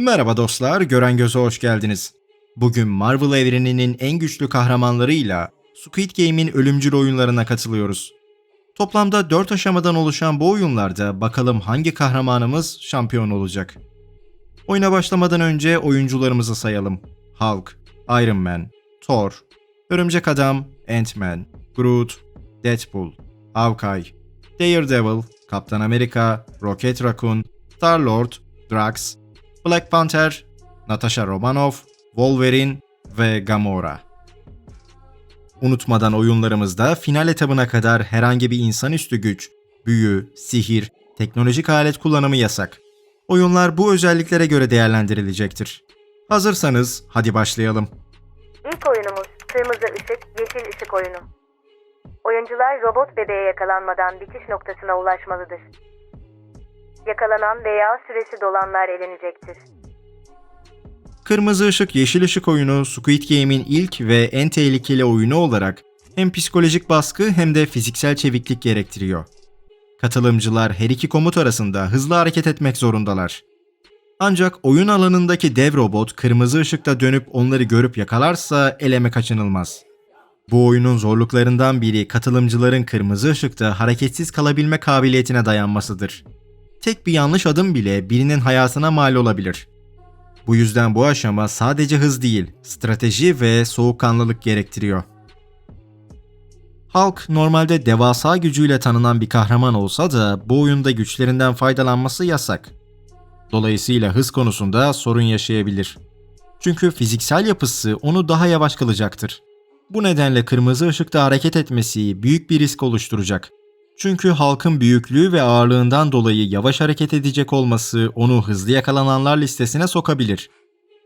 Merhaba dostlar, Gören Göz'e hoş geldiniz. Bugün Marvel evreninin en güçlü kahramanlarıyla Squid Game'in ölümcül oyunlarına katılıyoruz. Toplamda 4 aşamadan oluşan bu oyunlarda bakalım hangi kahramanımız şampiyon olacak. Oyuna başlamadan önce oyuncularımızı sayalım. Hulk, Iron Man, Thor, Örümcek Adam, Ant-Man, Groot, Deadpool, Hawkeye, Daredevil, Kaptan Amerika, Rocket Raccoon, Star-Lord, Drax, Black Panther, Natasha Romanoff, Wolverine ve Gamora. Unutmadan oyunlarımızda final etabına kadar herhangi bir insanüstü güç, büyü, sihir, teknolojik alet kullanımı yasak. Oyunlar bu özelliklere göre değerlendirilecektir. Hazırsanız hadi başlayalım. İlk oyunumuz kırmızı ışık, yeşil ışık oyunu. Oyuncular robot bebeğe yakalanmadan bitiş noktasına ulaşmalıdır. Yakalanan veya süresi dolanlar elenecektir. Kırmızı ışık yeşil ışık oyunu Squid Game'in ilk ve en tehlikeli oyunu olarak hem psikolojik baskı hem de fiziksel çeviklik gerektiriyor. Katılımcılar her iki komut arasında hızlı hareket etmek zorundalar. Ancak oyun alanındaki dev robot kırmızı ışıkta dönüp onları görüp yakalarsa eleme kaçınılmaz. Bu oyunun zorluklarından biri katılımcıların kırmızı ışıkta hareketsiz kalabilme kabiliyetine dayanmasıdır. Tek bir yanlış adım bile birinin hayatına mal olabilir. Bu yüzden bu aşama sadece hız değil, strateji ve soğukkanlılık gerektiriyor. Hulk normalde devasa gücüyle tanınan bir kahraman olsa da bu oyunda güçlerinden faydalanması yasak. Dolayısıyla hız konusunda sorun yaşayabilir. Çünkü fiziksel yapısı onu daha yavaş kılacaktır. Bu nedenle kırmızı ışıkta hareket etmesi büyük bir risk oluşturacak. Çünkü halkın büyüklüğü ve ağırlığından dolayı yavaş hareket edecek olması onu hızlı yakalananlar listesine sokabilir.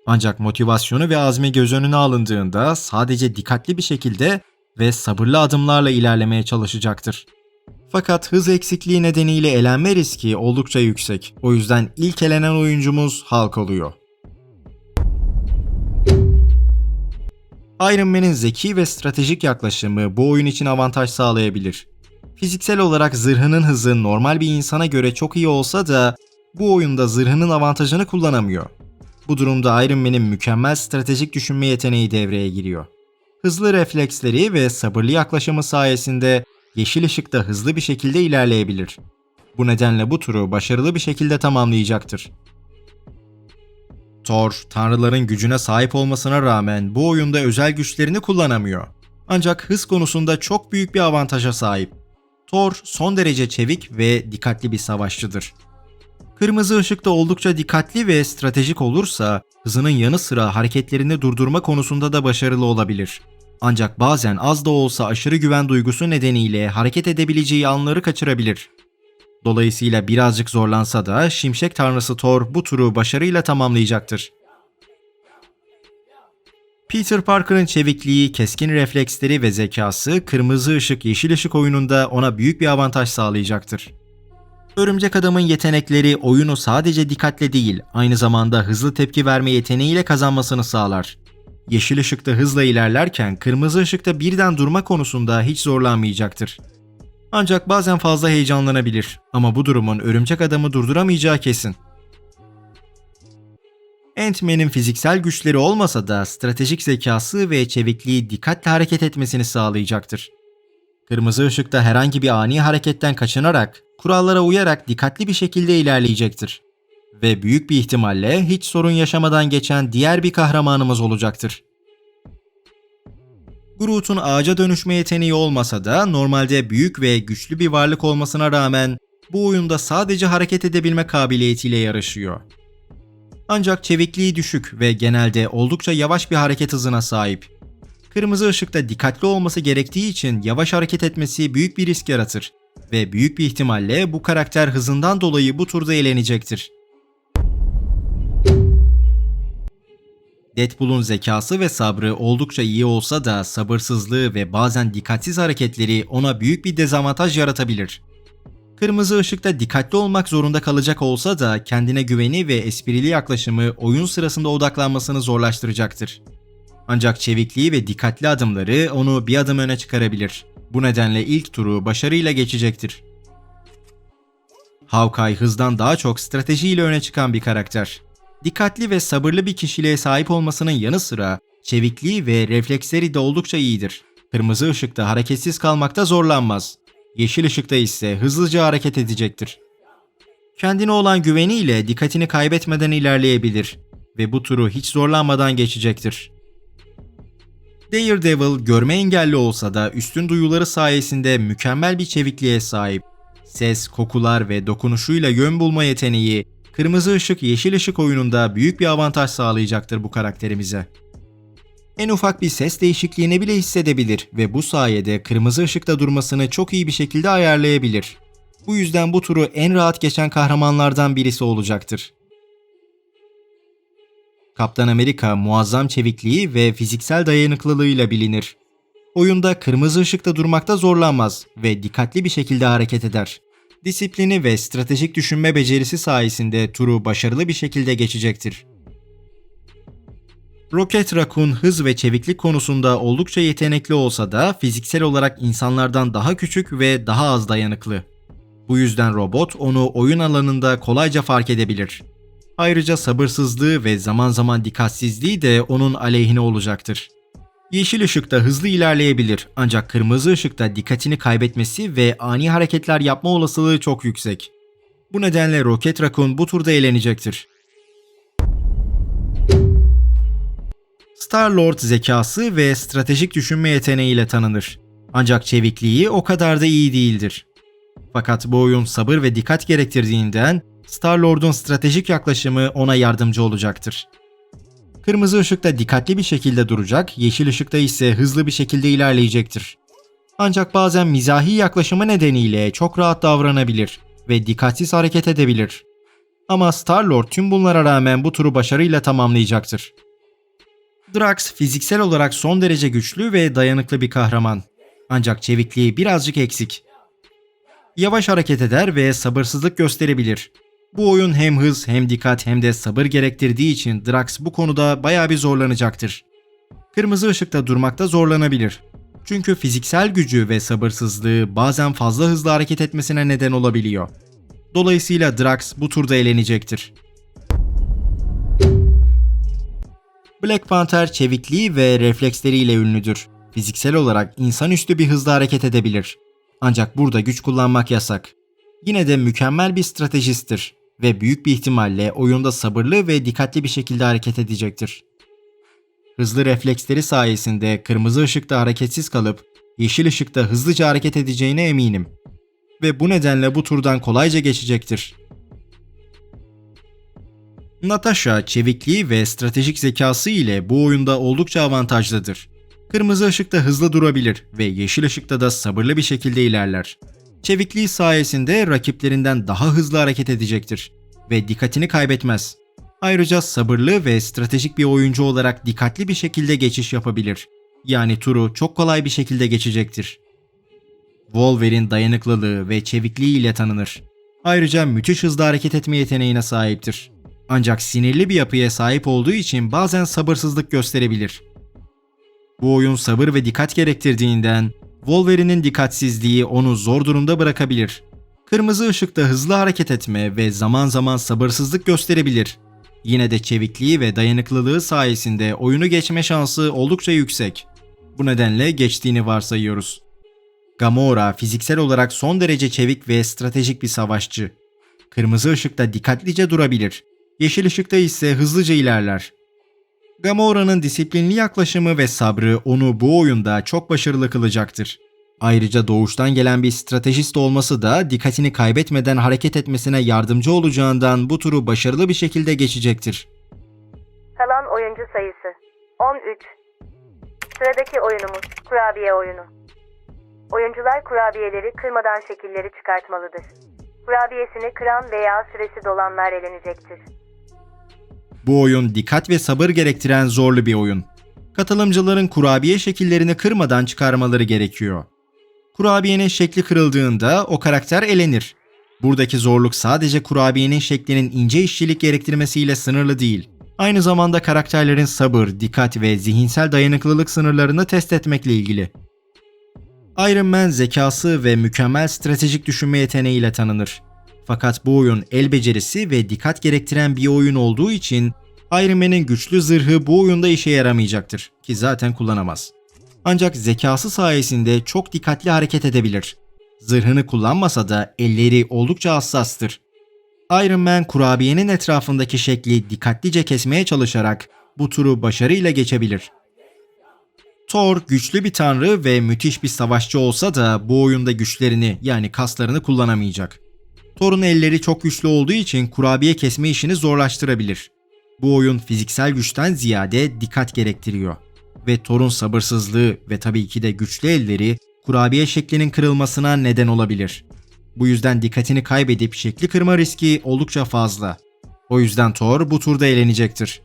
Ancak motivasyonu ve azmi göz önüne alındığında sadece dikkatli bir şekilde ve sabırlı adımlarla ilerlemeye çalışacaktır. Fakat hız eksikliği nedeniyle elenme riski oldukça yüksek. O yüzden ilk elenen oyuncumuz Hulk oluyor. Iron Man'in zeki ve stratejik yaklaşımı bu oyun için avantaj sağlayabilir. Fiziksel olarak zırhının hızı normal bir insana göre çok iyi olsa da bu oyunda zırhının avantajını kullanamıyor. Bu durumda Iron Man'in mükemmel stratejik düşünme yeteneği devreye giriyor. Hızlı refleksleri ve sabırlı yaklaşımı sayesinde yeşil ışıkta hızlı bir şekilde ilerleyebilir. Bu nedenle bu turu başarılı bir şekilde tamamlayacaktır. Thor, tanrıların gücüne sahip olmasına rağmen bu oyunda özel güçlerini kullanamıyor. Ancak hız konusunda çok büyük bir avantaja sahip. Thor son derece çevik ve dikkatli bir savaşçıdır. Kırmızı ışıkta oldukça dikkatli ve stratejik olursa hızının yanı sıra hareketlerini durdurma konusunda da başarılı olabilir. Ancak bazen az da olsa aşırı güven duygusu nedeniyle hareket edebileceği anları kaçırabilir. Dolayısıyla birazcık zorlansa da Şimşek Tanrısı Thor bu turu başarıyla tamamlayacaktır. Peter Parker'ın çevikliği, keskin refleksleri ve zekası kırmızı ışık yeşil ışık oyununda ona büyük bir avantaj sağlayacaktır. Örümcek Adam'ın yetenekleri oyunu sadece dikkatle değil, aynı zamanda hızlı tepki verme yeteneğiyle kazanmasını sağlar. Yeşil ışıkta hızla ilerlerken kırmızı ışıkta birden durma konusunda hiç zorlanmayacaktır. Ancak bazen fazla heyecanlanabilir ama bu durumun Örümcek Adam'ı durduramayacağı kesin. Ant-Man'in fiziksel güçleri olmasa da stratejik zekası ve çevikliği dikkatle hareket etmesini sağlayacaktır. Kırmızı ışıkta herhangi bir ani hareketten kaçınarak, kurallara uyarak dikkatli bir şekilde ilerleyecektir. Ve büyük bir ihtimalle hiç sorun yaşamadan geçen diğer bir kahramanımız olacaktır. Groot'un ağaca dönüşme yeteneği olmasa da normalde büyük ve güçlü bir varlık olmasına rağmen bu oyunda sadece hareket edebilme kabiliyetiyle yarışıyor. Ancak çevikliği düşük ve genelde oldukça yavaş bir hareket hızına sahip. Kırmızı ışıkta dikkatli olması gerektiği için yavaş hareket etmesi büyük bir risk yaratır ve büyük bir ihtimalle bu karakter hızından dolayı bu turda eğlenecektir. Deadpool'un zekası ve sabrı oldukça iyi olsa da sabırsızlığı ve bazen dikkatsiz hareketleri ona büyük bir dezavantaj yaratabilir. Kırmızı ışıkta dikkatli olmak zorunda kalacak olsa da kendine güveni ve esprili yaklaşımı oyun sırasında odaklanmasını zorlaştıracaktır. Ancak çevikliği ve dikkatli adımları onu bir adım öne çıkarabilir. Bu nedenle ilk turu başarıyla geçecektir. Hawkeye hızdan daha çok stratejiyle öne çıkan bir karakter. Dikkatli ve sabırlı bir kişiliğe sahip olmasının yanı sıra çevikliği ve refleksleri de oldukça iyidir. Kırmızı ışıkta hareketsiz kalmakta zorlanmaz. Yeşil ışıkta ise hızlıca hareket edecektir. Kendine olan güveniyle dikkatini kaybetmeden ilerleyebilir ve bu turu hiç zorlanmadan geçecektir. Daredevil görme engelli olsa da üstün duyuları sayesinde mükemmel bir çevikliğe sahip. Ses, kokular ve dokunuşuyla yön bulma yeteneği, kırmızı ışık yeşil ışık oyununda büyük bir avantaj sağlayacaktır bu karakterimize. En ufak bir ses değişikliğini bile hissedebilir ve bu sayede kırmızı ışıkta durmasını çok iyi bir şekilde ayarlayabilir. Bu yüzden bu turu en rahat geçen kahramanlardan birisi olacaktır. Kaptan Amerika muazzam çevikliği ve fiziksel dayanıklılığıyla bilinir. Oyunda kırmızı ışıkta durmakta zorlanmaz ve dikkatli bir şekilde hareket eder. Disiplini ve stratejik düşünme becerisi sayesinde turu başarılı bir şekilde geçecektir. Rocket Raccoon hız ve çeviklik konusunda oldukça yetenekli olsa da fiziksel olarak insanlardan daha küçük ve daha az dayanıklı. Bu yüzden robot onu oyun alanında kolayca fark edebilir. Ayrıca sabırsızlığı ve zaman zaman dikkatsizliği de onun aleyhine olacaktır. Yeşil ışıkta hızlı ilerleyebilir ancak kırmızı ışıkta dikkatini kaybetmesi ve ani hareketler yapma olasılığı çok yüksek. Bu nedenle Rocket Raccoon bu turda eğlenecektir. Star-Lord zekası ve stratejik düşünme yeteneğiyle tanınır. Ancak çevikliği o kadar da iyi değildir. Fakat bu oyun sabır ve dikkat gerektirdiğinden Star-Lord'un stratejik yaklaşımı ona yardımcı olacaktır. Kırmızı ışıkta dikkatli bir şekilde duracak, yeşil ışıkta ise hızlı bir şekilde ilerleyecektir. Ancak bazen mizahi yaklaşımı nedeniyle çok rahat davranabilir ve dikkatsiz hareket edebilir. Ama Star-Lord tüm bunlara rağmen bu turu başarıyla tamamlayacaktır. Drax fiziksel olarak son derece güçlü ve dayanıklı bir kahraman. Ancak çevikliği birazcık eksik. Yavaş hareket eder ve sabırsızlık gösterebilir. Bu oyun hem hız hem dikkat hem de sabır gerektirdiği için Drax bu konuda bayağı bir zorlanacaktır. Kırmızı ışıkta durmakta zorlanabilir. Çünkü fiziksel gücü ve sabırsızlığı bazen fazla hızlı hareket etmesine neden olabiliyor. Dolayısıyla Drax bu turda eğlenecektir. Black Panther çevikliği ve refleksleriyle ünlüdür. Fiziksel olarak insanüstü bir hızda hareket edebilir. Ancak burada güç kullanmak yasak. Yine de mükemmel bir stratejisttir ve büyük bir ihtimalle oyunda sabırlı ve dikkatli bir şekilde hareket edecektir. Hızlı refleksleri sayesinde kırmızı ışıkta hareketsiz kalıp yeşil ışıkta hızlıca hareket edeceğine eminim. Ve bu nedenle bu turdan kolayca geçecektir. Natasha çevikliği ve stratejik zekası ile bu oyunda oldukça avantajlıdır. Kırmızı ışıkta hızlı durabilir ve yeşil ışıkta da sabırlı bir şekilde ilerler. Çevikliği sayesinde rakiplerinden daha hızlı hareket edecektir ve dikkatini kaybetmez. Ayrıca sabırlı ve stratejik bir oyuncu olarak dikkatli bir şekilde geçiş yapabilir. Yani turu çok kolay bir şekilde geçecektir. Wolverine dayanıklılığı ve çevikliği ile tanınır. Ayrıca müthiş hızlı hareket etme yeteneğine sahiptir. Ancak sinirli bir yapıya sahip olduğu için bazen sabırsızlık gösterebilir. Bu oyun sabır ve dikkat gerektirdiğinden Wolverine'in dikkatsizliği onu zor durumda bırakabilir. Kırmızı ışıkta hızlı hareket etme ve zaman zaman sabırsızlık gösterebilir. Yine de çevikliği ve dayanıklılığı sayesinde oyunu geçme şansı oldukça yüksek. Bu nedenle geçtiğini varsayıyoruz. Gamora fiziksel olarak son derece çevik ve stratejik bir savaşçı. Kırmızı ışıkta dikkatlice durabilir. Yeşil ışıkta ise hızlıca ilerler. Gamora'nın disiplinli yaklaşımı ve sabrı onu bu oyunda çok başarılı kılacaktır. Ayrıca doğuştan gelen bir stratejist olması da dikkatini kaybetmeden hareket etmesine yardımcı olacağından bu turu başarılı bir şekilde geçecektir. Kalan oyuncu sayısı 13. Sıradaki oyunumuz kurabiye oyunu. Oyuncular kurabiyeleri kırmadan şekilleri çıkartmalıdır. Kurabiyesini kıran veya süresi dolanlar elenecektir. Bu oyun dikkat ve sabır gerektiren zorlu bir oyun. Katılımcıların kurabiye şekillerini kırmadan çıkarmaları gerekiyor. Kurabiyenin şekli kırıldığında o karakter elenir. Buradaki zorluk sadece kurabiyenin şeklinin ince işçilik gerektirmesiyle sınırlı değil. Aynı zamanda karakterlerin sabır, dikkat ve zihinsel dayanıklılık sınırlarını test etmekle ilgili. Iron Man zekası ve mükemmel stratejik düşünme yeteneğiyle tanınır. Fakat bu oyun el becerisi ve dikkat gerektiren bir oyun olduğu için Iron Man'in güçlü zırhı bu oyunda işe yaramayacaktır ki zaten kullanamaz. Ancak zekası sayesinde çok dikkatli hareket edebilir. Zırhını kullanmasa da elleri oldukça hassastır. Iron Man kurabiyenin etrafındaki şekli dikkatlice kesmeye çalışarak bu turu başarıyla geçebilir. Thor güçlü bir tanrı ve müthiş bir savaşçı olsa da bu oyunda güçlerini yani kaslarını kullanamayacak. Thor'un elleri çok güçlü olduğu için kurabiye kesme işini zorlaştırabilir. Bu oyun fiziksel güçten ziyade dikkat gerektiriyor. Ve Thor'un sabırsızlığı ve tabii ki de güçlü elleri kurabiye şeklinin kırılmasına neden olabilir. Bu yüzden dikkatini kaybedip şekli kırma riski oldukça fazla. O yüzden Thor bu turda eğlenecektir.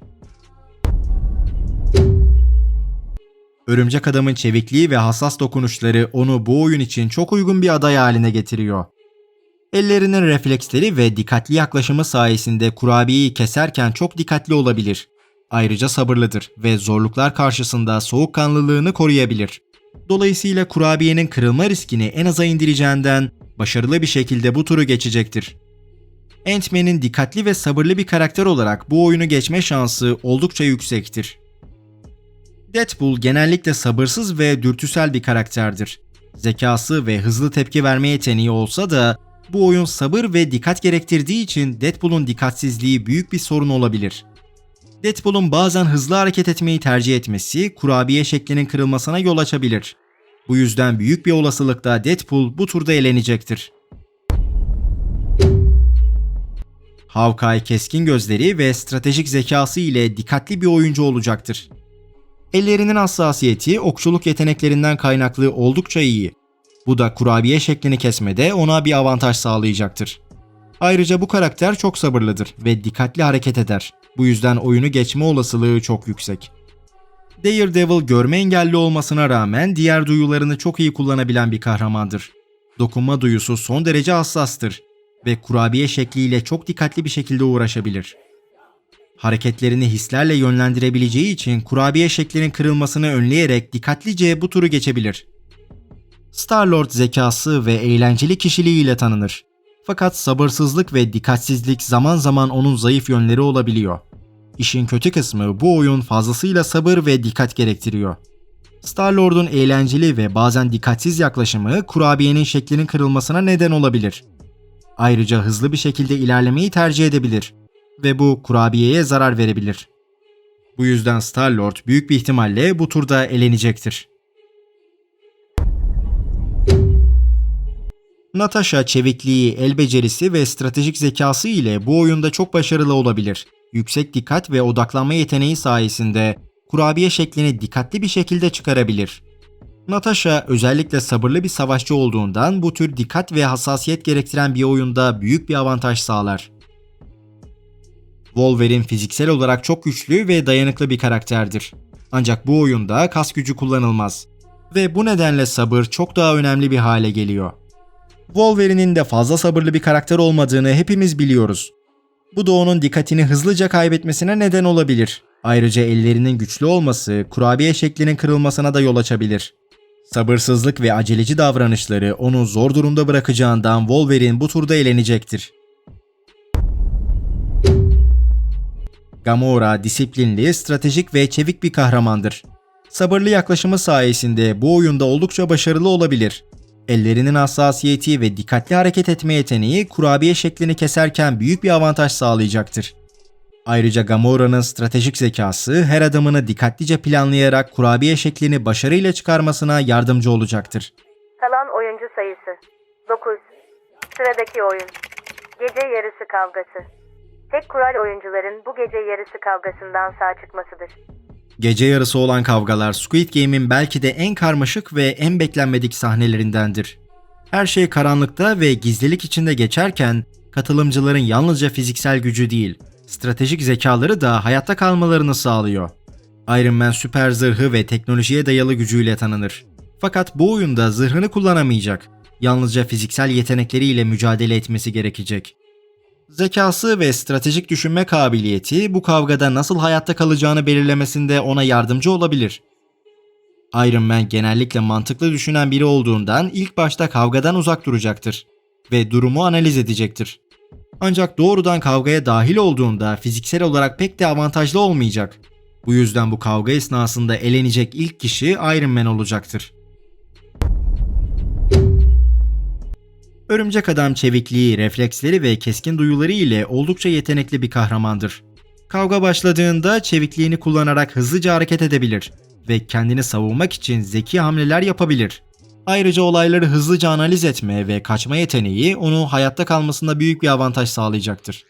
Örümcek Adam'ın çevikliği ve hassas dokunuşları onu bu oyun için çok uygun bir aday haline getiriyor. Ellerinin refleksleri ve dikkatli yaklaşımı sayesinde kurabiyeyi keserken çok dikkatli olabilir. Ayrıca sabırlıdır ve zorluklar karşısında soğukkanlılığını koruyabilir. Dolayısıyla kurabiyenin kırılma riskini en aza indireceğinden başarılı bir şekilde bu turu geçecektir. Ant-Man'in dikkatli ve sabırlı bir karakter olarak bu oyunu geçme şansı oldukça yüksektir. Deadpool genellikle sabırsız ve dürtüsel bir karakterdir. Zekası ve hızlı tepki verme yeteneği olsa da bu oyun sabır ve dikkat gerektirdiği için Deadpool'un dikkatsizliği büyük bir sorun olabilir. Deadpool'un bazen hızlı hareket etmeyi tercih etmesi kurabiye şeklinin kırılmasına yol açabilir. Bu yüzden büyük bir olasılıkla Deadpool bu turda elenecektir. Hawkeye keskin gözleri ve stratejik zekası ile dikkatli bir oyuncu olacaktır. Ellerinin hassasiyeti okçuluk yeteneklerinden kaynaklı oldukça iyi. Bu da kurabiye şeklini kesmede ona bir avantaj sağlayacaktır. Ayrıca bu karakter çok sabırlıdır ve dikkatli hareket eder. Bu yüzden oyunu geçme olasılığı çok yüksek. Daredevil görme engelli olmasına rağmen diğer duyularını çok iyi kullanabilen bir kahramandır. Dokunma duyusu son derece hassastır ve kurabiye şekliyle çok dikkatli bir şekilde uğraşabilir. Hareketlerini hislerle yönlendirebileceği için kurabiye şeklinin kırılmasını önleyerek dikkatlice bu turu geçebilir. Star-Lord zekası ve eğlenceli kişiliğiyle tanınır. Fakat sabırsızlık ve dikkatsizlik zaman zaman onun zayıf yönleri olabiliyor. İşin kötü kısmı bu oyun fazlasıyla sabır ve dikkat gerektiriyor. Star-Lord'un eğlenceli ve bazen dikkatsiz yaklaşımı kurabiyenin şeklinin kırılmasına neden olabilir. Ayrıca hızlı bir şekilde ilerlemeyi tercih edebilir ve bu kurabiyeye zarar verebilir. Bu yüzden Star-Lord büyük bir ihtimalle bu turda elenecektir. Natasha çevikliği, el becerisi ve stratejik zekası ile bu oyunda çok başarılı olabilir. Yüksek dikkat ve odaklanma yeteneği sayesinde kurabiye şeklini dikkatli bir şekilde çıkarabilir. Natasha özellikle sabırlı bir savaşçı olduğundan bu tür dikkat ve hassasiyet gerektiren bir oyunda büyük bir avantaj sağlar. Wolverine fiziksel olarak çok güçlü ve dayanıklı bir karakterdir. Ancak bu oyunda kas gücü kullanılmaz. Ve bu nedenle sabır çok daha önemli bir hale geliyor. Wolverine'in de fazla sabırlı bir karakter olmadığını hepimiz biliyoruz. Bu da onun dikkatini hızlıca kaybetmesine neden olabilir. Ayrıca ellerinin güçlü olması kurabiye şeklinin kırılmasına da yol açabilir. Sabırsızlık ve aceleci davranışları onu zor durumda bırakacağından Wolverine bu turda elenecektir. Gamora disiplinli, stratejik ve çevik bir kahramandır. Sabırlı yaklaşımı sayesinde bu oyunda oldukça başarılı olabilir. Ellerinin hassasiyeti ve dikkatli hareket etme yeteneği kurabiye şeklini keserken büyük bir avantaj sağlayacaktır. Ayrıca Gamora'nın stratejik zekası her adımını dikkatlice planlayarak kurabiye şeklini başarıyla çıkarmasına yardımcı olacaktır. Kalan oyuncu sayısı 9. Sıradaki oyun. Gece yarısı kavgası. Tek kural oyuncuların bu gece yarısı kavgasından sağ çıkmasıdır. Gece yarısı olan kavgalar Squid Game'in belki de en karmaşık ve en beklenmedik sahnelerindendir. Her şey karanlıkta ve gizlilik içinde geçerken katılımcıların yalnızca fiziksel gücü değil, stratejik zekaları da hayatta kalmalarını sağlıyor. Iron Man süper zırhı ve teknolojiye dayalı gücüyle tanınır. Fakat bu oyunda zırhını kullanamayacak. Yalnızca fiziksel yetenekleriyle mücadele etmesi gerekecek. Zekası ve stratejik düşünme kabiliyeti bu kavgada nasıl hayatta kalacağını belirlemesinde ona yardımcı olabilir. Iron Man genellikle mantıklı düşünen biri olduğundan ilk başta kavgadan uzak duracaktır ve durumu analiz edecektir. Ancak doğrudan kavgaya dahil olduğunda fiziksel olarak pek de avantajlı olmayacak. Bu yüzden bu kavga esnasında elenecek ilk kişi Iron Man olacaktır. Örümcek Adam çevikliği, refleksleri ve keskin duyuları ile oldukça yetenekli bir kahramandır. Kavga başladığında çevikliğini kullanarak hızlıca hareket edebilir ve kendini savunmak için zeki hamleler yapabilir. Ayrıca olayları hızlıca analiz etme ve kaçma yeteneği onu hayatta kalmasında büyük bir avantaj sağlayacaktır.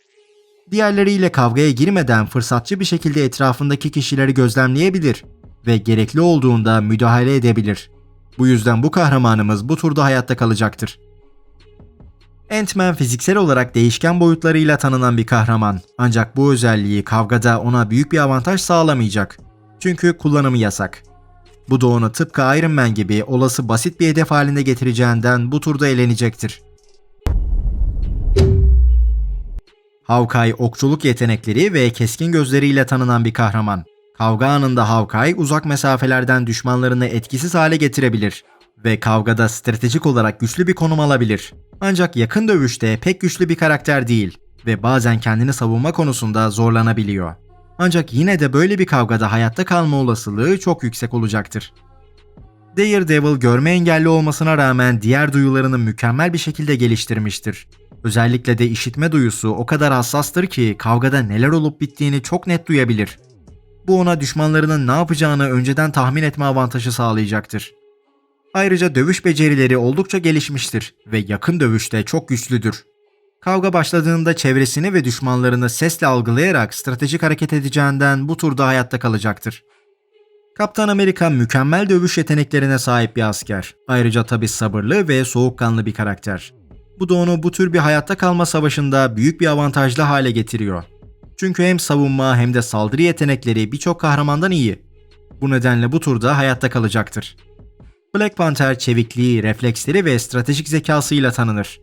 Diğerleriyle kavgaya girmeden fırsatçı bir şekilde etrafındaki kişileri gözlemleyebilir ve gerekli olduğunda müdahale edebilir. Bu yüzden bu kahramanımız bu turda hayatta kalacaktır. Ant-Man fiziksel olarak değişken boyutlarıyla tanınan bir kahraman. Ancak bu özelliği kavgada ona büyük bir avantaj sağlamayacak. Çünkü kullanımı yasak. Bu da onu tıpkı Iron Man gibi olası basit bir hedef haline getireceğinden bu turda elenecektir. Hawkeye okçuluk yetenekleri ve keskin gözleriyle tanınan bir kahraman. Kavga anında Hawkeye uzak mesafelerden düşmanlarını etkisiz hale getirebilir ve kavgada stratejik olarak güçlü bir konum alabilir. Ancak yakın dövüşte pek güçlü bir karakter değil ve bazen kendini savunma konusunda zorlanabiliyor. Ancak yine de böyle bir kavgada hayatta kalma olasılığı çok yüksek olacaktır. Daredevil görme engelli olmasına rağmen diğer duyularını mükemmel bir şekilde geliştirmiştir. Özellikle de işitme duyusu o kadar hassastır ki kavgada neler olup bittiğini çok net duyabilir. Bu ona düşmanlarının ne yapacağını önceden tahmin etme avantajı sağlayacaktır. Ayrıca dövüş becerileri oldukça gelişmiştir ve yakın dövüşte çok güçlüdür. Kavga başladığında çevresini ve düşmanlarını sesle algılayarak stratejik hareket edeceğinden bu turda hayatta kalacaktır. Kaptan Amerika mükemmel dövüş yeteneklerine sahip bir asker. Ayrıca tabi sabırlı ve soğukkanlı bir karakter. Bu da onu bu tür bir hayatta kalma savaşında büyük bir avantajlı hale getiriyor. Çünkü hem savunma hem de saldırı yetenekleri birçok kahramandan iyi. Bu nedenle bu turda hayatta kalacaktır. Black Panther çevikliği, refleksleri ve stratejik zekasıyla tanınır.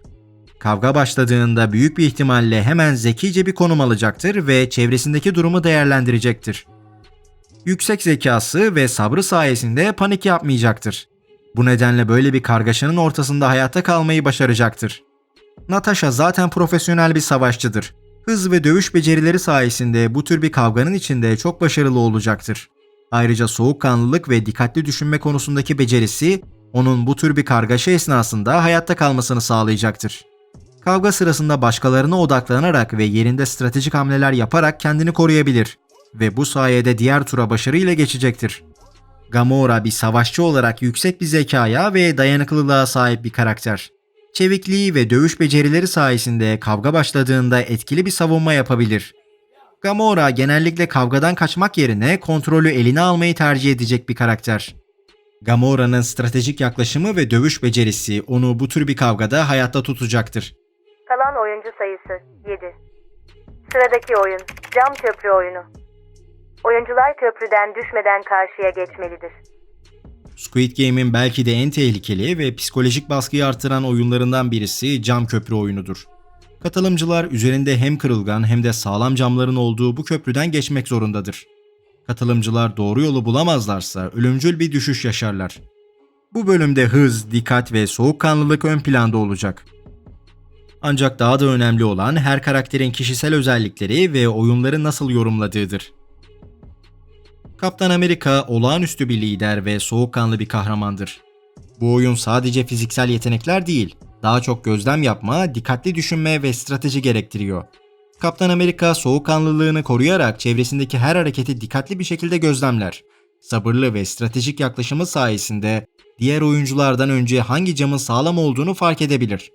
Kavga başladığında büyük bir ihtimalle hemen zekice bir konum alacaktır ve çevresindeki durumu değerlendirecektir. Yüksek zekası ve sabrı sayesinde panik yapmayacaktır. Bu nedenle böyle bir kargaşanın ortasında hayatta kalmayı başaracaktır. Natasha zaten profesyonel bir savaşçıdır. Hız ve dövüş becerileri sayesinde bu tür bir kavganın içinde çok başarılı olacaktır. Ayrıca soğukkanlılık ve dikkatli düşünme konusundaki becerisi onun bu tür bir kargaşa esnasında hayatta kalmasını sağlayacaktır. Kavga sırasında başkalarına odaklanarak ve yerinde stratejik hamleler yaparak kendini koruyabilir ve bu sayede diğer tura başarıyla geçecektir. Gamora bir savaşçı olarak yüksek bir zekaya ve dayanıklılığa sahip bir karakter. Çevikliği ve dövüş becerileri sayesinde kavga başladığında etkili bir savunma yapabilir. Gamora genellikle kavgadan kaçmak yerine kontrolü eline almayı tercih edecek bir karakter. Gamora'nın stratejik yaklaşımı ve dövüş becerisi onu bu tür bir kavgada hayatta tutacaktır. Kalan oyuncu sayısı 7. Sıradaki oyun cam köprü oyunu. Oyuncular köprüden düşmeden karşıya geçmelidir. Squid Game'in belki de en tehlikeli ve psikolojik baskıyı artıran oyunlarından birisi cam köprü oyunudur. Katılımcılar üzerinde hem kırılgan hem de sağlam camların olduğu bu köprüden geçmek zorundadır. Katılımcılar doğru yolu bulamazlarsa ölümcül bir düşüş yaşarlar. Bu bölümde hız, dikkat ve soğukkanlılık ön planda olacak. Ancak daha da önemli olan her karakterin kişisel özellikleri ve oyunları nasıl yorumladığıdır. Kaptan Amerika olağanüstü bir lider ve soğukkanlı bir kahramandır. Bu oyun sadece fiziksel yetenekler değil, daha çok gözlem yapma, dikkatli düşünme ve strateji gerektiriyor. Kaptan Amerika soğukkanlılığını koruyarak çevresindeki her hareketi dikkatli bir şekilde gözlemler. Sabırlı ve stratejik yaklaşımı sayesinde diğer oyunculardan önce hangi camın sağlam olduğunu fark edebilir.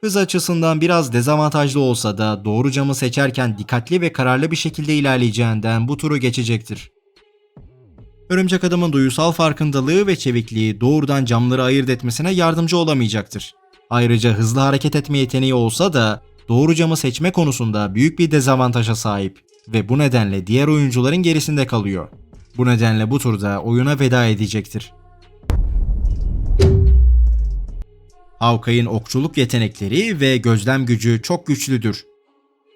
Hız açısından biraz dezavantajlı olsa da doğru camı seçerken dikkatli ve kararlı bir şekilde ilerleyeceğinden bu turu geçecektir. Örümcek adamın duysal farkındalığı ve çevikliği doğrudan camları ayırt etmesine yardımcı olamayacaktır. Ayrıca hızlı hareket etme yeteneği olsa da doğru camı seçme konusunda büyük bir dezavantaja sahip ve bu nedenle diğer oyuncuların gerisinde kalıyor. Bu nedenle bu turda oyuna veda edecektir. Hawkeye'in okçuluk yetenekleri ve gözlem gücü çok güçlüdür.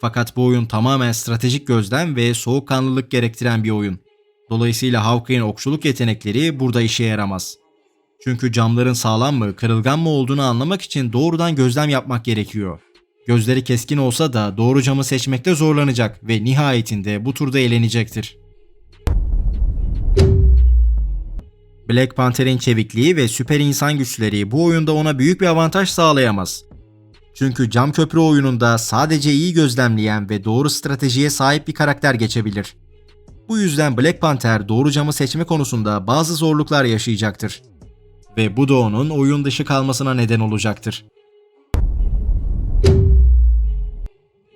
Fakat bu oyun tamamen stratejik gözlem ve soğukkanlılık gerektiren bir oyun. Dolayısıyla Hawkeye'in okçuluk yetenekleri burada işe yaramaz. Çünkü camların sağlam mı, kırılgan mı olduğunu anlamak için doğrudan gözlem yapmak gerekiyor. Gözleri keskin olsa da doğru camı seçmekte zorlanacak ve nihayetinde bu turda eğlenecektir. Black Panther'in çevikliği ve süper insan güçleri bu oyunda ona büyük bir avantaj sağlayamaz. Çünkü cam köprü oyununda sadece iyi gözlemleyen ve doğru stratejiye sahip bir karakter geçebilir. Bu yüzden Black Panther doğru camı seçme konusunda bazı zorluklar yaşayacaktır. Ve bu da onun oyun dışı kalmasına neden olacaktır.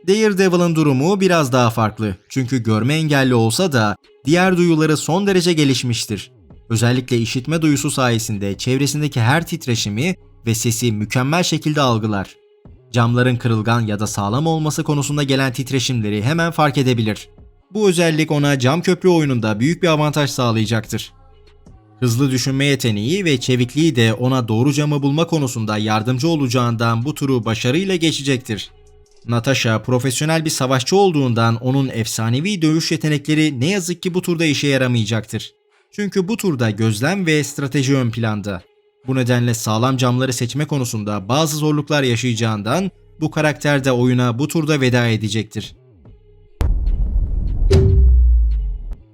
Daredevil'ın durumu biraz daha farklı. Çünkü görme engelli olsa da diğer duyuları son derece gelişmiştir. Özellikle işitme duyusu sayesinde çevresindeki her titreşimi ve sesi mükemmel şekilde algılar. Camların kırılgan ya da sağlam olması konusunda gelen titreşimleri hemen fark edebilir. Bu özellik ona cam köprü oyununda büyük bir avantaj sağlayacaktır. Hızlı düşünme yeteneği ve çevikliği de ona doğru camı bulma konusunda yardımcı olacağından bu turu başarıyla geçecektir. Natasha profesyonel bir savaşçı olduğundan onun efsanevi dövüş yetenekleri ne yazık ki bu turda işe yaramayacaktır. Çünkü bu turda gözlem ve strateji ön planda. Bu nedenle sağlam camları seçme konusunda bazı zorluklar yaşayacağından bu karakter de oyuna bu turda veda edecektir.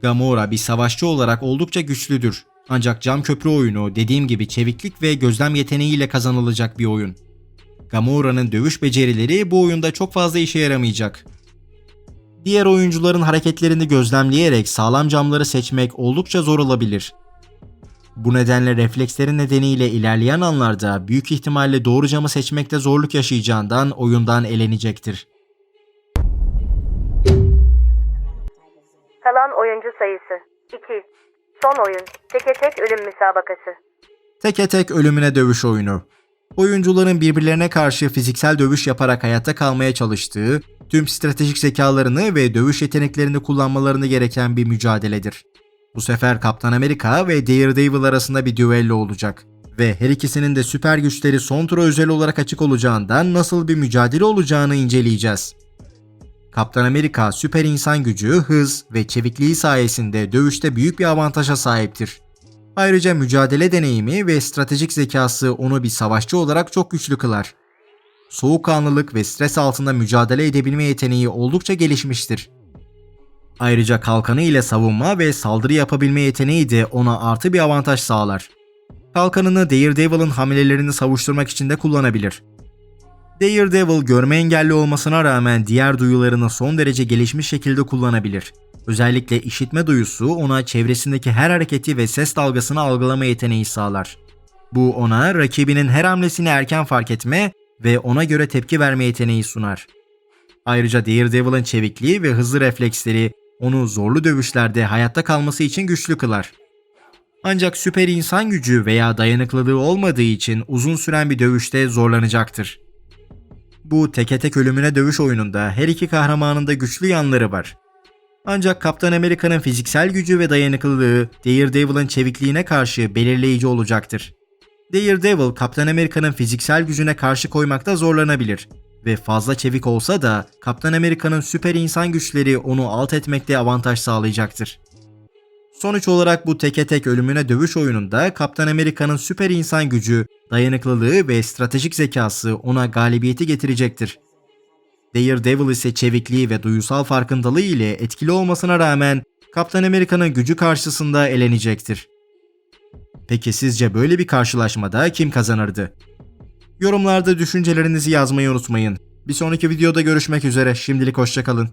Gamora bir savaşçı olarak oldukça güçlüdür. Ancak cam köprü oyunu dediğim gibi çeviklik ve gözlem yeteneğiyle kazanılacak bir oyun. Gamora'nın dövüş becerileri bu oyunda çok fazla işe yaramayacak. Diğer oyuncuların hareketlerini gözlemleyerek sağlam camları seçmek oldukça zor olabilir. Bu nedenle refleksleri nedeniyle ilerleyen anlarda büyük ihtimalle doğru camı seçmekte zorluk yaşayacağından oyundan elenecektir. Kalan oyuncu sayısı 2. Son oyun. Teke tek ölüm müsabakası. Teke tek ölümüne dövüş oyunu. Oyuncuların birbirlerine karşı fiziksel dövüş yaparak hayatta kalmaya çalıştığı, tüm stratejik zekalarını ve dövüş yeteneklerini kullanmalarını gereken bir mücadeledir. Bu sefer Kaptan Amerika ve Daredevil arasında bir düello olacak. Ve her ikisinin de süper güçleri son tura özel olarak açık olacağından nasıl bir mücadele olacağını inceleyeceğiz. Kaptan Amerika süper insan gücü, hız ve çevikliği sayesinde dövüşte büyük bir avantaja sahiptir. Ayrıca mücadele deneyimi ve stratejik zekası onu bir savaşçı olarak çok güçlü kılar. Soğukkanlılık ve stres altında mücadele edebilme yeteneği oldukça gelişmiştir. Ayrıca kalkanı ile savunma ve saldırı yapabilme yeteneği de ona artı bir avantaj sağlar. Kalkanını Daredevil'ın hamlelerini savuşturmak için de kullanabilir. Daredevil görme engelli olmasına rağmen diğer duyularını son derece gelişmiş şekilde kullanabilir. Özellikle işitme duyusu ona çevresindeki her hareketi ve ses dalgasını algılama yeteneği sağlar. Bu ona rakibinin her hamlesini erken fark etme ve ona göre tepki verme yeteneği sunar. Ayrıca Daredevil'ın çevikliği ve hızlı refleksleri onu zorlu dövüşlerde hayatta kalması için güçlü kılar. Ancak süper insan gücü veya dayanıklılığı olmadığı için uzun süren bir dövüşte zorlanacaktır. Bu teke tek ölümüne dövüş oyununda her iki kahramanın da güçlü yanları var. Ancak Kaptan Amerika'nın fiziksel gücü ve dayanıklılığı Daredevil'ın çevikliğine karşı belirleyici olacaktır. Daredevil, Kaptan Amerika'nın fiziksel gücüne karşı koymakta zorlanabilir ve fazla çevik olsa da Kaptan Amerika'nın süper insan güçleri onu alt etmekte avantaj sağlayacaktır. Sonuç olarak bu teke tek ölümüne dövüş oyununda Kaptan Amerika'nın süper insan gücü, dayanıklılığı ve stratejik zekası ona galibiyeti getirecektir. Daredevil ise çevikliği ve duysal farkındalığı ile etkili olmasına rağmen Kaptan Amerika'nın gücü karşısında elenecektir. Peki sizce böyle bir karşılaşmada kim kazanırdı? Yorumlarda düşüncelerinizi yazmayı unutmayın. Bir sonraki videoda görüşmek üzere. Şimdilik hoşçakalın.